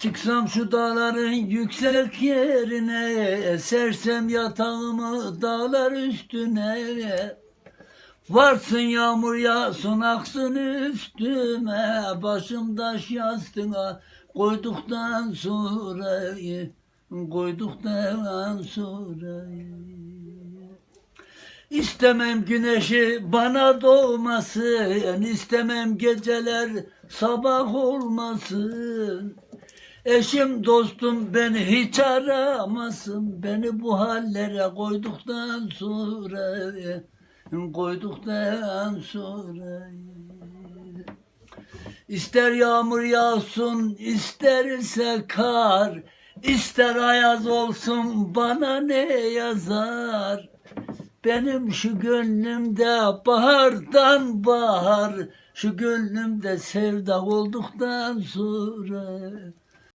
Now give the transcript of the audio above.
Çıksam şu dağların yüksek yerine Sersem yatağımı dağlar üstüne Varsın yağmur yağsın aksın üstüme Başım taş yastığına koyduktan sonra Koyduktan sonra İstemem güneşi bana doğmasın, istemem geceler sabah olmasın. Eşim dostum beni hiç aramasın, beni bu hallere koyduktan sonra, koyduktan sonra. İster yağmur yağsın, isterse kar, ister ayaz olsun bana ne yazar? Benim şu gönlümde bahardan bahar, şu gönlümde sevda olduktan sonra